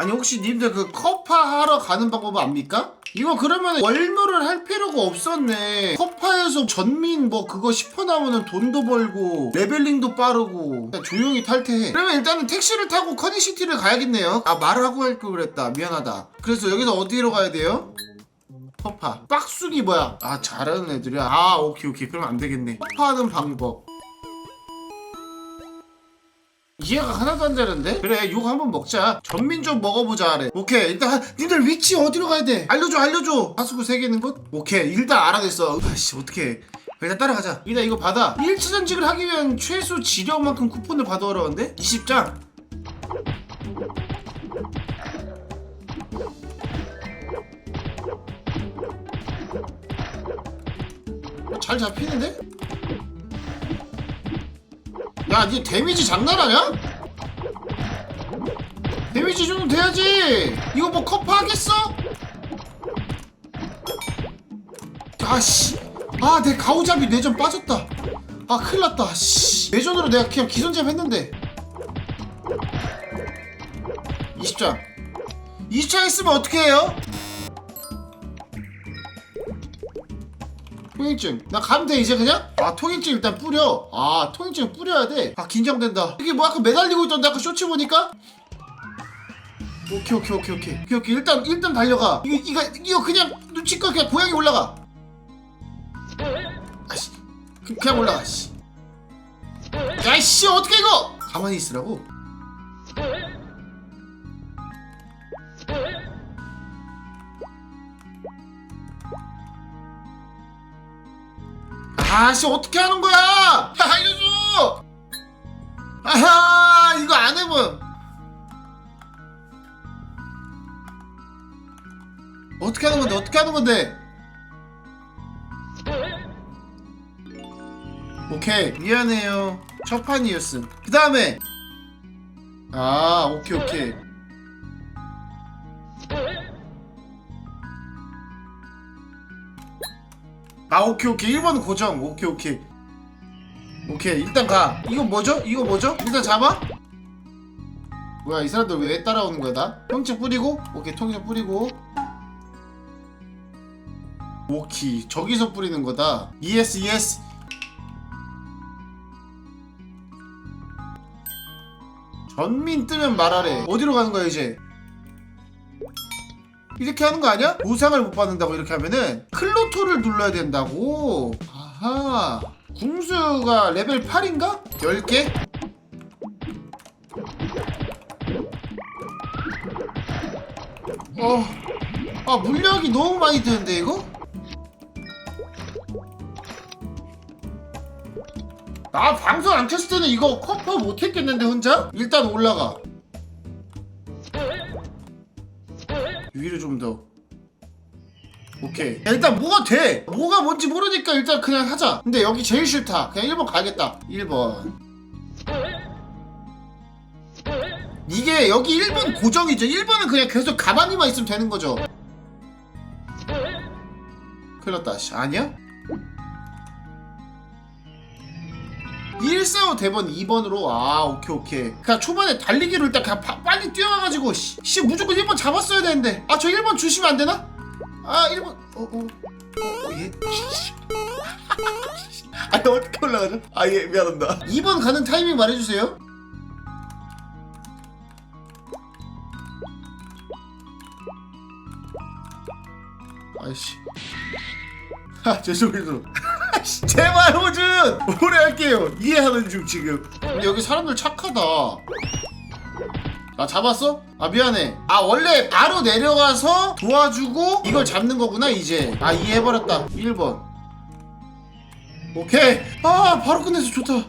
아니 혹시 님들 그 커파 하러 가는 방법 압니까? 이거 그러면 월묘를 할 필요가 없었네. 커파에서 전민 뭐 그거 10% 나오면 돈도 벌고 레벨링도 빠르고 조용히 탈퇴해. 그러면 일단은 택시를 타고 커니시티를 가야겠네요. 아 말을 하고 할 걸 그랬다. 미안하다. 그래서 여기서 어디로 가야 돼요? 커파. 빡수기 뭐야? 아 잘하는 애들이야. 아 오케이 오케이. 그럼 안 되겠네. 커파하는 방법 이해가 하나도 안 되는데? 그래 욕 한번 먹자 전민 좀 먹어보자 그래 오케이 일단 하- 니들 위치 어디로 가야 돼? 알려줘 알려줘 하수구 세 개는 곳? 오케이 일단 알아냈어 아씨 어떡해 일단 따라가자 일단 이거 받아 1차 전직을 하기 위한 최소 지령만큼 쿠폰을 받아오라는데? 20장 잘 잡히는데? 야, 니 데미지 장난하냐? 데미지 좀 돼야지. 이거 뭐 커프 하겠어? 아씨, 아, 내 가오잡이 뇌전 빠졌다. 아, 큰일 났다. 씨, 뇌전으로 내가 그냥 기선제압 했는데. 20장. 20장 했으면 어떻게 해요? 통행증. 나 가면 돼 이제 그냥? 아 통행증 일단 뿌려. 아 통행증 뿌려야 돼아 긴장된다. 이게 뭐 아까 매달리고 있던데 아까 쇼츠 보니까? 오케이 오케이 오케이 오케이. 오케이 오케이. 일단 일단 달려가. 이거 이거 이거 그냥 눈치껏 그냥 고양이 올라가. 아씨. 그, 그냥 올라가 씨. 야이씨 어떻게 이거? 가만히 있으라고 아씨 어떻게 하는 거야? 야, 알려줘. 아하 이거 안 해본. 어떻게 하는 건데? 어떻게 하는 건데? 오케이 미안해요. 첫 판이었음. 그 다음에 아 오케이 오케이. 아 오케이 오케이. 1번 고정. 오케이 오케이. 오케이 일단 가. 이거 뭐죠? 이거 뭐죠? 일단 잡아? 뭐야 이 사람들 왜 따라오는 거야 나? 통증 뿌리고? 오케이 통증 뿌리고. 오케이 저기서 뿌리는 거다. ES ES 전민 뜨면 말하래. 어디로 가는 거야 이제 이렇게 하는 거 아니야? 보상을 못 받는다고 이렇게 하면은 클로토를 눌러야 된다고 아하 궁수가 레벨 8인가? 10개? 어, 아 물약이 너무 많이 드는데 이거? 나 방송 안 켰을 때는 이거 커퍼 못했겠는데 혼자? 일단 올라가 위로 좀 더. 오케이. 야, 일단 뭐가 돼? 뭐가 뭔지 모르니까 일단 그냥 하자. 근데 여기 제일 싫다. 그냥 1번 가야겠다. 1번. 이게 여기 1번 고정이죠. 1번은 그냥 계속 가만히만 있으면 되는 거죠. 큰일 났다. 씨. 아니야? 145 대번 2번으로. 아 오케이 오케이. 그냥 초반에 달리기로 일단 그냥 파- 빨리 뛰어가가지고 씨, 씨 무조건 1번 잡았어야 되는데. 아 저 1번 주시면 안 되나? 아 1번 어어. 어, 예? 아니 어떻게 올라가죠? 아 예 미안합니다. 2번 가는 타이밍 말해주세요. 아이씨. 아 죄송해요 제발 호준 오래 할게요. 이해하는 중 지금. 근데 여기 사람들 착하다. 아 잡았어? 아 미안해. 아 원래 바로 내려가서 도와주고 이걸 잡는 거구나 이제. 아 이해해버렸다. 1번. 오케이. 아 바로 끝내서 좋다.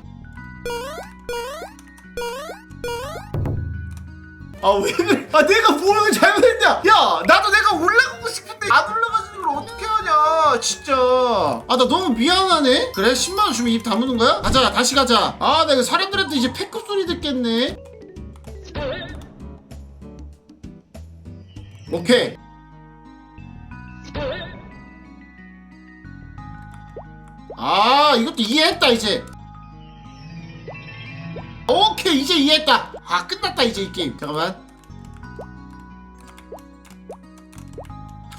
아왜 그래? 아 내가 뭘 잘못했냐? 야 나도 내가 올라가고 싶은데 안 어떻게 진짜. 아 나 너무 미안하네. 그래 10만원 주면 입 다무는 거야? 가자 다시 가자. 아 나 이거 사람들한테 이제 패급 소리 듣겠네. 오케이. 아 이것도 이해했다 이제. 오케이 이제 이해했다. 아 끝났다 이제 이 게임. 잠깐만.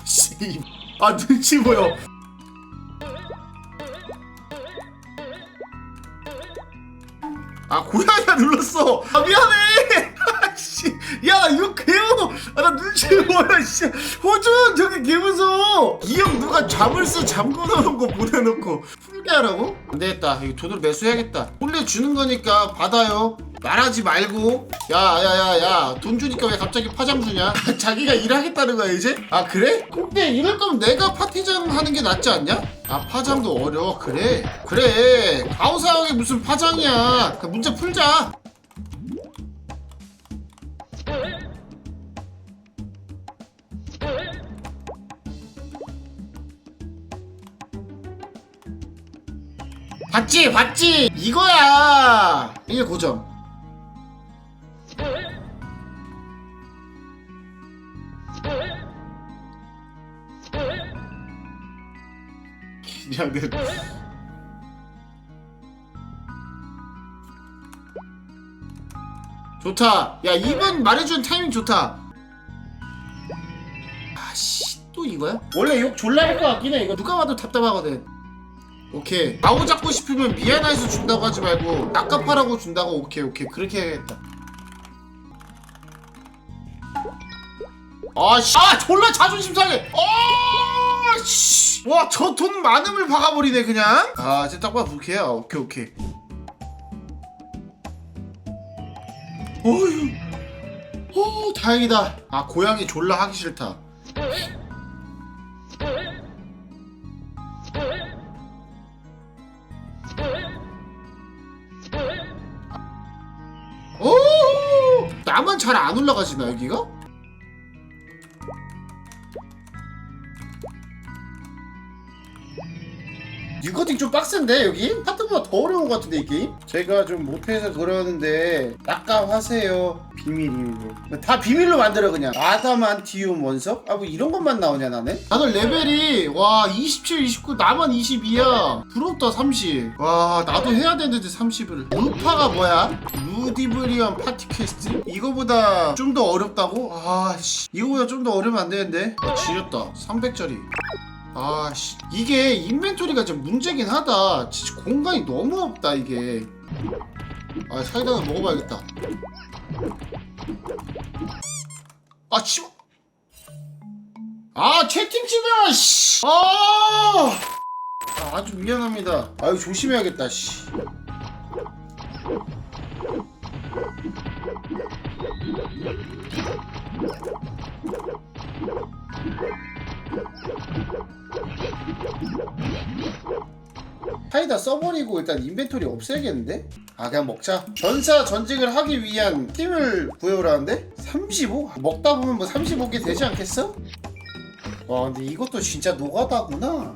씨 아 눈치 보여. 아 고양이가 눌렀어. 아 미안해. 아씨. 야 이거 개무 아 나 눈치 보여 씨. 호준 저기 개무서워 이형 누가 잠을 써 잠궈 놓은 거 보내놓고. 풀게 하라고? 안 되겠다. 이거 돈으로 매수해야겠다. 원래 주는 거니까 받아요 말하지 말고. 야야야야. 돈 주니까 왜 갑자기 파장 주냐? 자기가 일하겠다는 거야 이제? 아 그래? 근데 이럴 거면 내가 파티장 하는 게 낫지 않냐? 아 파장도 어려워. 그래. 그래. 가오사형이 무슨 파장이야. 그 문제 풀자. 봤지 봤지. 이거야. 이게 고정 그냥 내 좋다. 야 이번 말해준 타이밍 좋다. 아씨 또 이거야? 원래 욕 졸라 할 것 같긴 해. 이거 누가 봐도 답답하거든. 오케이. 아우 잡고 싶으면 미안해서 준다고 하지 말고 낚아파라고 준다고 오케이 오케이. 그렇게 해야겠다. 아씨. 아 졸라 자존심 상해. 아씨 와 저 돈 많음을 박아버리네 그냥. 아 진짜 딱 봐도 불쾌야. 오케이 오케이. 어휴. 오 다행이다. 아 고양이 졸라 하기 싫다. 오 나만 잘 안 올라가지나 여기가? 뉴커팅 좀 빡센데 여기? 하트보다 더 어려운 것 같은데 이 게임? 제가 좀 못해서 그러는데 낚아하세요 비밀로 다 비밀로 만들어 그냥 아다만티움 원석? 아 뭐 이런 것만 나오냐 나는? 다들 레벨이 와 27, 29 나만 22야 부럽다 30 와 나도 해야 되는데 30을 루파가 뭐야? 루디브리언 파티 퀘스트? 이거보다 좀 더 어렵다고? 아씨 이거보다 좀 더 어려우면 안 되는데 아 지렸다 300짜리 아 씨 이게 인벤토리가 좀 문제긴 하다 진짜 공간이 너무 없다 이게 아 사이다는 먹어봐야겠다 아 씨. 아 채팅 치면 씨. 아. 아 아주 미안합니다. 아유 조심해야겠다 씨. 사이다 써버리고 일단 인벤토리 없애야겠는데? 아 그냥 먹자 전사 전직을 하기 위한 팀을 구해오라는데? 35? 먹다 보면 뭐 35개 되지 않겠어? 와 근데 이것도 진짜 노가다구나